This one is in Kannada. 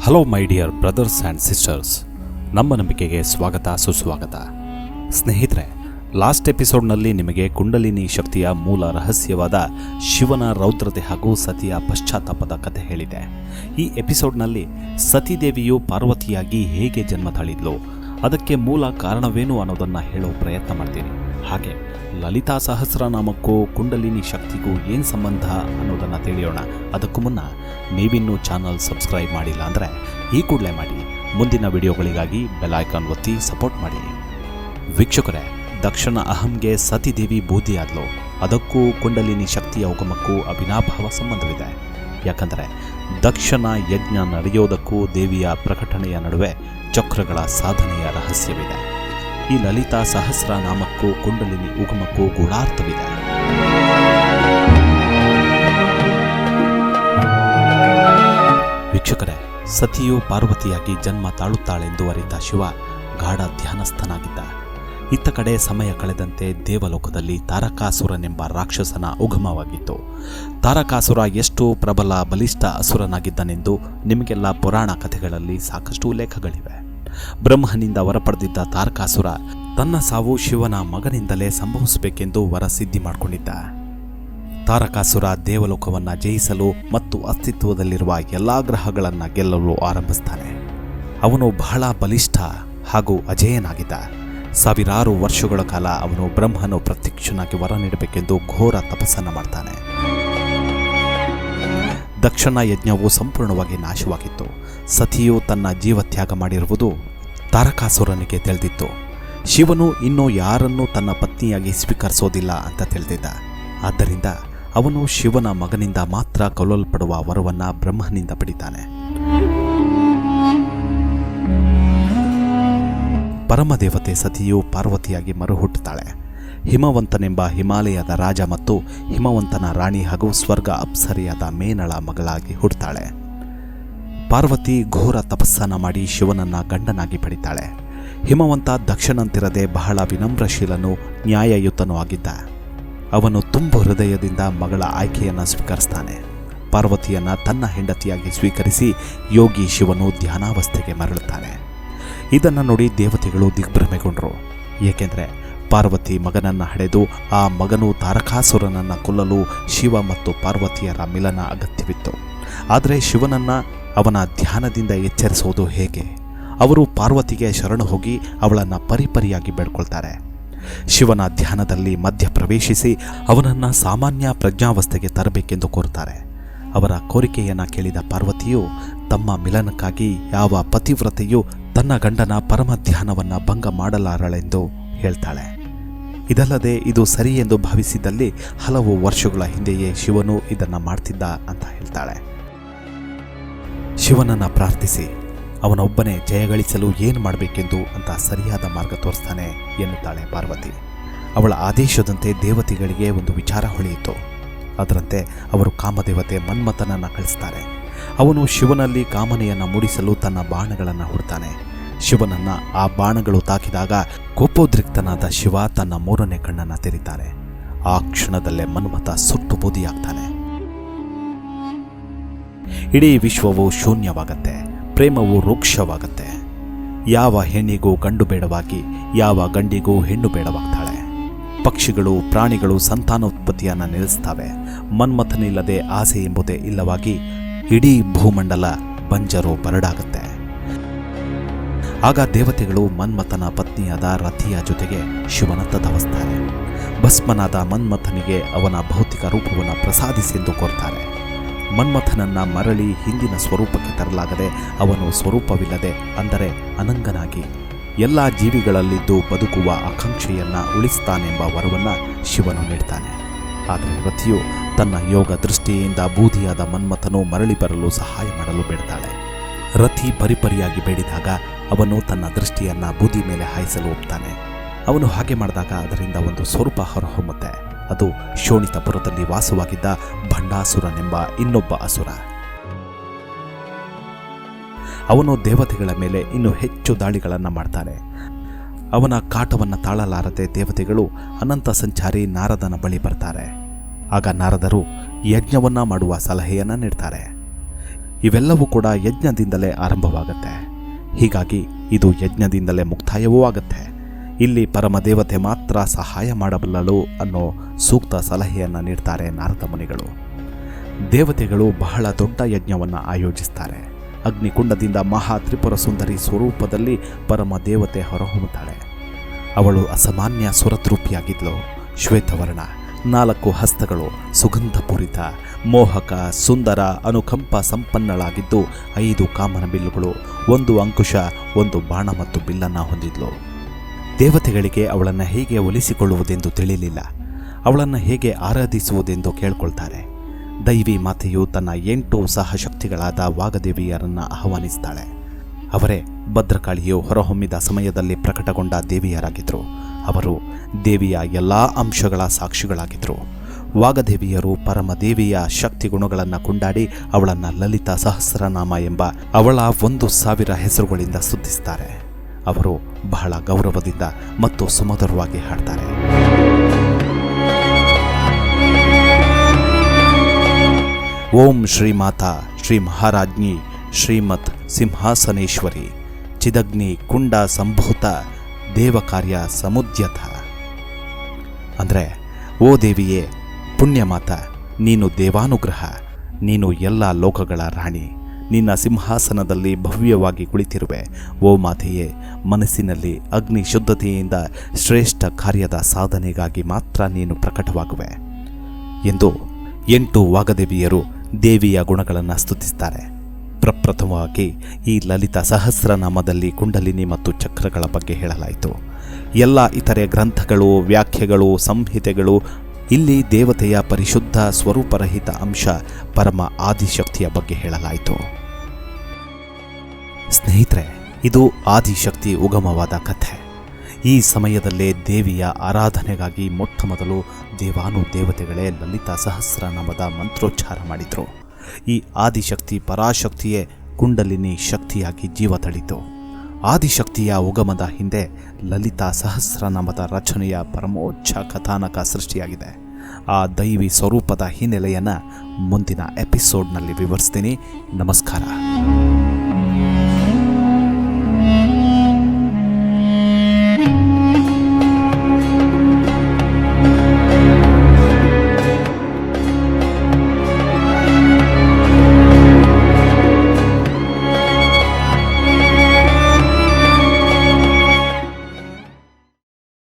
Hello my dear brothers and sisters ನಮ್ಮ ನಂಬಿಕೆಗೆ ಸ್ವಾಗತ, ಸುಸ್ವಾಗತ. ಸ್ನೇಹಿತರೆ ಲಾಸ್ಟ್ ಎಪಿಸೋಡ್ನಲ್ಲಿ ನಿಮಗೆ ಕುಂಡಲಿನಿ ಶಕ್ತಿಯ ಮೂಲ ರಹಸ್ಯವಾದ ಶಿವನ ರೌದ್ರತೆ ಹಾಗೂ ಸತಿಯ ಪಶ್ಚಾತ್ತಾಪದ ಕಥೆ ಹೇಳಿದೆ. ಈ ಎಪಿಸೋಡ್ನಲ್ಲಿ ಸತೀದೇವಿಯು ಪಾರ್ವತಿಯಾಗಿ ಹೇಗೆ ಜನ್ಮ ತಾಳಿದ್ಲು, ಅದಕ್ಕೆ ಮೂಲ ಕಾರಣವೇನು ಅನ್ನೋದನ್ನು ಹೇಳೋ ಪ್ರಯತ್ನ ಮಾಡ್ತೀನಿ. ಹಾಗೆ ಲಲಿತಾ ಸಹಸ್ರನಾಮಕ್ಕೂ ಕುಂಡಲಿನಿ ಶಕ್ತಿಗೂ ಏನು ಸಂಬಂಧ ಅನ್ನೋದನ್ನು ತಿಳಿಯೋಣ. ಅದಕ್ಕೂ ಮುನ್ನ ನೀವಿನ್ನೂ ಚಾನಲ್ ಸಬ್ಸ್ಕ್ರೈಬ್ ಮಾಡಿಲ್ಲ ಅಂದರೆ ಈ ಕೂಡಲೇ ಮಾಡಿ. ಮುಂದಿನ ವಿಡಿಯೋಗಳಿಗಾಗಿ ಬೆಲ್ ಐಕಾನ್ ಒತ್ತಿ ಸಪೋರ್ಟ್ ಮಾಡಿ. ವೀಕ್ಷಕರೇ, ದಕ್ಷಿಣ ಅಹಂಗೆ ಸತಿದೇವಿ ಬೂದಿಯಾದ್ಲು. ಅದಕ್ಕೂ ಕುಂಡಲಿನಿ ಶಕ್ತಿಯ ಉಗಮಕ್ಕೂ ಅವಿನಾಭಾವ ಸಂಬಂಧವಿದೆ. ಯಾಕಂದರೆ ದಕ್ಷಿಣ ಯಜ್ಞ ನಡೆಯೋದಕ್ಕೂ ದೇವಿಯ ಪ್ರಕಟಣೆಯ ನಡುವೆ ಚಕ್ರಗಳ ಸಾಧನೆಯ ರಹಸ್ಯವಿದೆ. ಈ ಲಲಿತಾ ಸಹಸ್ರನಾಮಕ್ಕೂ, ಕುಂಡಲಿನಿ ಉಗಮಕ್ಕೂ ಗೂಢಾರ್ಥವಿದೆ. ವೀಕ್ಷಕರೇ, ಸತಿಯು ಪಾರ್ವತಿಯಾಗಿ ಜನ್ಮ ತಾಳುತ್ತಾಳೆಂದು ಅರಿತ ಶಿವ ಗಾಢ ಧ್ಯಾನಸ್ಥನಾಗಿದ್ದ. ಇತ್ತ ಕಡೆ ಸಮಯ ಕಳೆದಂತೆ ದೇವಲೋಕದಲ್ಲಿ ತಾರಕಾಸುರನೆಂಬ ರಾಕ್ಷಸನ ಉಗಮವಾಗಿತ್ತು. ತಾರಕಾಸುರ ಎಷ್ಟು ಪ್ರಬಲ ಬಲಿಷ್ಠ ಅಸುರನಾಗಿದ್ದನೆಂದು ನಿಮಗೆಲ್ಲ ಪುರಾಣ ಕಥೆಗಳಲ್ಲಿ ಸಾಕಷ್ಟು ಉಲ್ಲೇಖಗಳಿವೆ. ಬ್ರಹ್ಮನಿಂದ ವರಪಡೆದಿದ್ದ ತಾರಕಾಸುರ ತನ್ನ ಸಾವು ಶಿವನ ಮಗನಿಂದಲೇ ಸಂಭವಿಸಬೇಕೆಂದು ವರ ಸಿದ್ಧಿ ಮಾಡಿಕೊಂಡಿದ್ದ. ತಾರಕಾಸುರ ದೇವಲೋಕವನ್ನು ಜಯಿಸಲು ಮತ್ತು ಅಸ್ತಿತ್ವದಲ್ಲಿರುವ ಎಲ್ಲ ಗ್ರಹಗಳನ್ನು ಗೆಲ್ಲಲು ಆರಂಭಿಸ್ತಾನೆ. ಅವನು ಬಹಳ ಬಲಿಷ್ಠ ಹಾಗೂ ಅಜೇಯನಾಗಿದ್ದ. ಸಾವಿರಾರು ವರ್ಷಗಳ ಕಾಲ ಅವನು ಬ್ರಹ್ಮನು ಪ್ರತ್ಯಕ್ಷನಾಗಿ ವರ ನೀಡಬೇಕೆಂದು ಘೋರ ತಪಸ್ಸನ್ನು ಮಾಡ್ತಾನೆ. ದಕ್ಷಿಣ ಯಜ್ಞವು ಸಂಪೂರ್ಣವಾಗಿ ನಾಶವಾಗಿತ್ತು. ಸತಿಯು ತನ್ನ ಜೀವತ್ಯಾಗ ಮಾಡಿರುವುದು ತಾರಕಾಸುರನಿಗೆ ತಿಳಿದಿತ್ತು. ಶಿವನು ಇನ್ನೂ ಯಾರನ್ನೂ ತನ್ನ ಪತ್ನಿಯಾಗಿ ಸ್ವೀಕರಿಸೋದಿಲ್ಲ ಅಂತ ತಿಳಿದಿದ್ದ. ಆದ್ದರಿಂದ ಅವನು ಶಿವನ ಮಗನಿಂದ ಮಾತ್ರ ಕೊಲ್ಲಲ್ಪಡುವ ವರವನ್ನು ಬ್ರಹ್ಮನಿಂದ ಪಡಿತಾನೆ. ಪರಮದೇವತೆ ಸತಿಯು ಪಾರ್ವತಿಯಾಗಿ ಮರುಹುಟ್ಟುತ್ತಾಳೆ. ಹಿಮವಂತನೆಂಬ ಹಿಮಾಲಯದ ರಾಜ ಮತ್ತು ಹಿಮವಂತನ ರಾಣಿ ಹಾಗೂ ಸ್ವರ್ಗ ಅಪ್ಸರಿಯಾದ ಮೇನಳ ಮಗಳಾಗಿ ಹುಡ್ತಾಳೆ. ಪಾರ್ವತಿ ಘೋರ ತಪಸ್ಸನ್ನ ಮಾಡಿ ಶಿವನನ್ನ ಗಂಡನಾಗಿ ಪಡಿತಾಳೆ. ಹಿಮವಂತ ದಕ್ಷನಂತಿರದೆ ಬಹಳ ವಿನಮ್ರಶೀಲನೂ ನ್ಯಾಯಯುತನೂ ಆಗಿದ್ದ. ಅವನು ತುಂಬು ಹೃದಯದಿಂದ ಮಗಳ ಆಯ್ಕೆಯನ್ನು ಸ್ವೀಕರಿಸ್ತಾನೆ. ಪಾರ್ವತಿಯನ್ನು ತನ್ನ ಹೆಂಡತಿಯಾಗಿ ಸ್ವೀಕರಿಸಿ ಯೋಗಿ ಶಿವನು ಧ್ಯಾನಾವಸ್ಥೆಗೆ ಮರಳುತ್ತಾನೆ. ಇದನ್ನು ನೋಡಿ ದೇವತೆಗಳು ದಿಗ್ಭ್ರಮೆಗೊಂಡರು. ಏಕೆಂದರೆ ಪಾರ್ವತಿ ಮಗನನ್ನ ಹಡೆದು ಆ ಮಗನು ತಾರಕಾಸುರನನ್ನ ಕೊಲ್ಲಲು ಶಿವ ಮತ್ತು ಪಾರ್ವತಿಯರ ಮಿಲನ ಅಗತ್ಯವಿತ್ತು. ಆದರೆ ಶಿವನನ್ನ ಅವನ ಧ್ಯಾನದಿಂದ ಎಚ್ಚರಿಸುವುದು ಹೇಗೆ? ಅವರು ಪಾರ್ವತಿಗೆ ಶರಣು ಹೋಗಿ ಅವಳನ್ನು ಪರಿಪರಿಯಾಗಿ ಬೇಡ್ಕೊಳ್ತಾರೆ. ಶಿವನ ಧ್ಯಾನದಲ್ಲಿ ಮಧ್ಯ ಪ್ರವೇಶಿಸಿ ಅವನನ್ನು ಸಾಮಾನ್ಯ ಪ್ರಜ್ಞಾವಸ್ಥೆಗೆ ತರಬೇಕೆಂದು ಕೋರುತ್ತಾರೆ. ಅವರ ಕೋರಿಕೆಯನ್ನು ಕೇಳಿದ ಪಾರ್ವತಿಯು ತಮ್ಮ ಮಿಲನಕ್ಕಾಗಿ ಯಾವ ಪತಿವ್ರತೆಯು ತನ್ನ ಗಂಡನ ಪರಮ ಧ್ಯಾನವನ್ನು ಭಂಗ ಮಾಡಲಾರಳೆಂದು ಹೇಳ್ತಾಳೆ. ಇದಲ್ಲದೆ ಇದು ಸರಿ ಎಂದು ಭಾವಿಸಿದಲ್ಲಿ ಹಲವು ವರ್ಷಗಳ ಹಿಂದೆಯೇ ಶಿವನು ಇದನ್ನು ಮಾಡ್ತಿದ್ದ ಅಂತ ಹೇಳ್ತಾಳೆ. ಶಿವನನ್ನು ಪ್ರಾರ್ಥಿಸಿ, ಅವನೊಬ್ಬನೇ ಜಯಗಳಿಸಲು ಏನು ಮಾಡಬೇಕೆಂದು ಅಂತ ಸರಿಯಾದ ಮಾರ್ಗ ತೋರಿಸ್ತಾನೆ ಎನ್ನುತ್ತಾಳೆ ಪಾರ್ವತಿ. ಅವಳ ಆದೇಶದಂತೆ ದೇವತೆಗಳಿಗೆ ಒಂದು ವಿಚಾರ ಹೊಳೆಯಿತು. ಅದರಂತೆ ಅವರು ಕಾಮದೇವತೆ ಮನ್ಮಥನನ್ನು ಕಳಿಸ್ತಾರೆ. ಅವನು ಶಿವನಲ್ಲಿ ಕಾಮನೆಯನ್ನು ಮೂಡಿಸಲು ತನ್ನ ಬಾಣಗಳನ್ನು ಹುಡ್ತಾನೆ. ಶಿವನನ್ನ ಆ ಬಾಣಗಳು ತಾಕಿದಾಗ ಕೋಪೋದ್ರಿಕ್ತನಾದ ಶಿವ ತನ್ನ ಮೂರನೇ ಕಣ್ಣನ್ನ ತೆರೀತಾನೆ ಆ ಕ್ಷಣದಲ್ಲೇ ಮನ್ಮಥ ಸುಟ್ಟು ಬೂದಿಯಾಗ್ತಾನೆ ಇಡೀ ವಿಶ್ವವು ಶೂನ್ಯವಾಗತ್ತೆ, ಪ್ರೇಮವು ರೂಕ್ಷವಾಗತ್ತೆ. ಯಾವ ಹೆಣ್ಣಿಗೂ ಗಂಡು ಬೇಡವಾಗಿ, ಯಾವ ಗಂಡಿಗೂ ಹೆಣ್ಣು ಬೇಡವಾಗ್ತಾಳೆ. ಪಕ್ಷಿಗಳು, ಪ್ರಾಣಿಗಳು ಸಂತಾನೋತ್ಪತ್ತಿಯನ್ನು ನಿಲ್ಲಿಸ್ತವೆ. ಮನ್ಮಥನಿಲ್ಲದೆ ಆಸೆ ಎಂಬುದೇ ಇಲ್ಲವಾಗಿ ಇಡೀ ಭೂಮಂಡಲ ಬಂಜರು ಬರಡಾಗುತ್ತೆ. ಆಗ ದೇವತೆಗಳು ಮನ್ಮಥನ ಪತ್ನಿಯಾದ ರಥಿಯ ಜೊತೆಗೆ ಶಿವನತ್ತ ಧವಸ್ತಾರೆ. ಭಸ್ಮನಾದ ಮನ್ಮಥನಿಗೆ ಅವನ ಭೌತಿಕ ರೂಪವನ್ನು ಪ್ರಸಾದಿಸೆಂದು ಕೋರ್ತಾರೆ. ಮನ್ಮಥನನ್ನು ಮರಳಿ ಹಿಂದಿನ ಸ್ವರೂಪಕ್ಕೆ ತರಲಾಗದೆ ಅವನು ಸ್ವರೂಪವಿಲ್ಲದೆ ಅಂದರೆ ಅನಂಗನಾಗಿ ಎಲ್ಲ ಜೀವಿಗಳಲ್ಲಿದ್ದು ಬದುಕುವ ಆಕಾಂಕ್ಷೆಯನ್ನು ಉಳಿಸ್ತಾನೆಂಬ ವರವನ್ನು ಶಿವನು ನೀಡ್ತಾನೆ. ಆದರೆ ರಥಿಯು ತನ್ನ ಯೋಗ ದೃಷ್ಟಿಯಿಂದ ಬೂದಿಯಾದ ಮನ್ಮಥನು ಮರಳಿ ಬರಲು ಸಹಾಯ ಮಾಡಲು ಬೇಡ್ತಾಳೆ. ರಥಿ ಪರಿಪರಿಯಾಗಿ ಬೇಡಿದಾಗ ಅವನು ತನ್ನ ದೃಷ್ಟಿಯನ್ನು ಬೂದಿ ಮೇಲೆ ಹಾಯಿಸಲು ಒಪ್ತಾನೆ. ಅವನು ಹಾಗೆ ಮಾಡಿದಾಗ ಅದರಿಂದ ಒಂದು ಸ್ವರೂಪ ಹೊರಹೊಮ್ಮುತ್ತೆ. ಅದು ಶೋಣಿತಪುರದಲ್ಲಿ ವಾಸವಾಗಿದ್ದ ಭಂಡಾಸುರನೆಂಬ ಇನ್ನೊಬ್ಬ ಅಸುರ. ಅವನು ದೇವತೆಗಳ ಮೇಲೆ ಇನ್ನೂ ಹೆಚ್ಚು ದಾಳಿಗಳನ್ನು ಮಾಡ್ತಾನೆ. ಅವನ ಕಾಟವನ್ನು ತಾಳಲಾರದೆ ದೇವತೆಗಳು ಅನಂತ ಸಂಚಾರಿ ನಾರದನ ಬಳಿ ಬರ್ತಾರೆ. ಆಗ ನಾರದರು ಯಜ್ಞವನ್ನ ಮಾಡುವ ಸಲಹೆಯನ್ನು ನೀಡ್ತಾರೆ. ಇವೆಲ್ಲವೂ ಕೂಡ ಯಜ್ಞದಿಂದಲೇ ಆರಂಭವಾಗುತ್ತೆ. ಹೀಗಾಗಿ ಇದು ಯಜ್ಞದಿಂದಲೇ ಮುಕ್ತಾಯವೂ ಆಗುತ್ತೆ. ಇಲ್ಲಿ ಪರಮದೇವತೆ ಮಾತ್ರ ಸಹಾಯ ಮಾಡಬಲ್ಲಳು ಅನ್ನೋ ಸೂಕ್ತ ಸಲಹೆಯನ್ನು ನೀಡ್ತಾರೆ ನಾರದ ಮುನಿಗಳು ದೇವತೆಗಳು ಬಹಳ ದೊಡ್ಡ ಯಜ್ಞವನ್ನು ಆಯೋಜಿಸ್ತಾರೆ. ಅಗ್ನಿಕುಂಡದಿಂದ ಮಹಾ ತ್ರಿಪುರ ಸುಂದರಿ ಸ್ವರೂಪದಲ್ಲಿ ಪರಮ ದೇವತೆ ಹೊರಹೊಮ್ಮುತ್ತಾಳೆ. ಅವಳು ಅಸಾಮಾನ್ಯ ಸುರದ್ರೂಪಿಯಾಗಿದ್ಲು ಶ್ವೇತವರ್ಣ ನಾಲ್ಕು ಹಸ್ತಗಳು ಸುಗಂಧಪೂರಿತ, ಮೋಹಕ, ಸುಂದರ, ಅನುಕಂಪ ಸಂಪನ್ನಳಾಗಿದ್ದು ಐದು ಕಾಮನ ಬಿಲ್ಲುಗಳು, ಒಂದು ಅಂಕುಶ, ಒಂದು ಬಾಣ ಮತ್ತು ಬಿಲ್ಲನ್ನು ಹೊಂದಿದ್ಲು. ದೇವತೆಗಳಿಗೆ ಅವಳನ್ನು ಹೇಗೆ ಒಲಿಸಿಕೊಳ್ಳುವುದೆಂದು ತಿಳಿಯಲಿಲ್ಲ ಅವಳನ್ನು ಹೇಗೆ ಆರಾಧಿಸುವುದೆಂದು ಕೇಳ್ಕೊಳ್ತಾರೆ. ದೈವಿ ಮಾತೆಯು ತನ್ನ ಎಂಟು ಸಹಶಕ್ತಿಗಳಾದ ವಾಗದೇವಿಯರನ್ನು ಆಹ್ವಾನಿಸ್ತಾಳೆ. ಅವರೇ ಭದ್ರಕಾಳಿಯು ಹೊರಹೊಮ್ಮಿದ ಸಮಯದಲ್ಲಿ ಪ್ರಕಟಗೊಂಡ ದೇವಿಯರಾಗಿದ್ದರು. ಅವರು ದೇವಿಯ ಎಲ್ಲ ಅಂಶಗಳ ಸಾಕ್ಷಿಗಳಾಗಿದ್ದರು. ವಾಗದೇವಿಯರು ಪರಮದೇವಿಯ ಶಕ್ತಿ ಗುಣಗಳನ್ನು ಕೊಂಡಾಡಿ ಅವಳನ್ನು ಲಲಿತಾ ಸಹಸ್ರನಾಮ ಎಂಬ ಅವಳ ಒಂದು ಸಾವಿರ ಹೆಸರುಗಳಿಂದ ಸುದ್ದಿಸ್ತಾರೆ. ಅವರು ಬಹಳ ಗೌರವದಿಂದ ಮತ್ತು ಸುಮಧುರವಾಗಿ ಹಾಡ್ತಾರೆ. ಓಂ ಶ್ರೀ ಮಾತಾ ಶ್ರೀ ಮಹಾರಾಜ್ಞಿ ಶ್ರೀಮತ್ ಸಿಂಹಾಸನೇಶ್ವರಿ. ಚಿದಗ್ನಿ ಕುಂಡ ಸಂಭೂತ ದೇವಕಾರ್ಯ ಸಮುದ್ಯತ ಅಂದರೆ, ಓ ದೇವಿಯೇ, ಪುಣ್ಯಮಾತ, ನೀನು ದೇವಾನುಗ್ರಹ, ನೀನು ಎಲ್ಲ ಲೋಕಗಳ ರಾಣಿ, ನಿನ್ನ ಸಿಂಹಾಸನದಲ್ಲಿ ಭವ್ಯವಾಗಿ ಕುಳಿತಿರುವೆ. ಓ ಮಾತೆಯೇ, ಮನಸ್ಸಿನಲ್ಲಿ ಅಗ್ನಿ ಶುದ್ಧತೆಯಿಂದ ಶ್ರೇಷ್ಠ ಕಾರ್ಯದ ಸಾಧನೆಗಾಗಿ ಮಾತ್ರ ನೀನು ಪ್ರಕಟವಾಗುವೆ. ಎಂದು ಎಂಟು ವಾಗದೇವಿಯರು ದೇವಿಯ ಗುಣಗಳನ್ನು ಸ್ತುತಿಸ್ತಾರೆ. ಪ್ರಪ್ರಥಮವಾಗಿ ಈ ಲಲಿತ ಸಹಸ್ರನಾಮದಲ್ಲಿ ಕುಂಡಲಿನಿ ಮತ್ತು ಚಕ್ರಗಳ ಬಗ್ಗೆ ಹೇಳಲಾಯಿತು. ಎಲ್ಲ ಇತರೆ ಗ್ರಂಥಗಳು, ವ್ಯಾಖ್ಯೆಗಳು, ಸಂಹಿತೆಗಳು, ಇಲ್ಲಿ ದೇವತೆಯ ಪರಿಶುದ್ಧ ಸ್ವರೂಪರಹಿತ ಅಂಶ ಪರಮ ಆದಿಶಕ್ತಿಯ ಬಗ್ಗೆ ಹೇಳಲಾಯಿತು. ಸ್ನೇಹಿತರೆ, ಇದು ಆದಿಶಕ್ತಿ ಉಗಮವಾದ ಕಥೆ. ಈ ಸಮಯದಲ್ಲೇ ದೇವಿಯ ಆರಾಧನೆಗಾಗಿ ಮೊಟ್ಟ ಮೊದಲು ದೇವಾನು ದೇವತೆಗಳೇ ಲಲಿತಾ ಸಹಸ್ರನಾಮದ ಮಂತ್ರೋಚ್ಚಾರ ಮಾಡಿದರು. ಈ ಆದಿಶಕ್ತಿ ಪರಾಶಕ್ತಿಯೇ ಕುಂಡಲಿನಿ ಶಕ್ತಿಯಾಗಿ ಜೀವ ತಳಿತು. ಆದಿಶಕ್ತಿಯ ಉಗಮದ ಹಿಂದೆ ಲಲಿತಾ ಸಹಸ್ರನಾಮದ ರಚನೆಯ ಪರಮೋಚ್ಛ ಕಥಾನಕ ಸೃಷ್ಟಿಯಾಗಿದೆ. ಆ ದೈವಿ ಸ್ವರೂಪದ ಹಿನ್ನೆಲೆಯನ್ನು ಮುಂದಿನ ಎಪಿಸೋಡ್ನಲ್ಲಿ ವಿವರಿಸ್ತೀನಿ. ನಮಸ್ಕಾರ.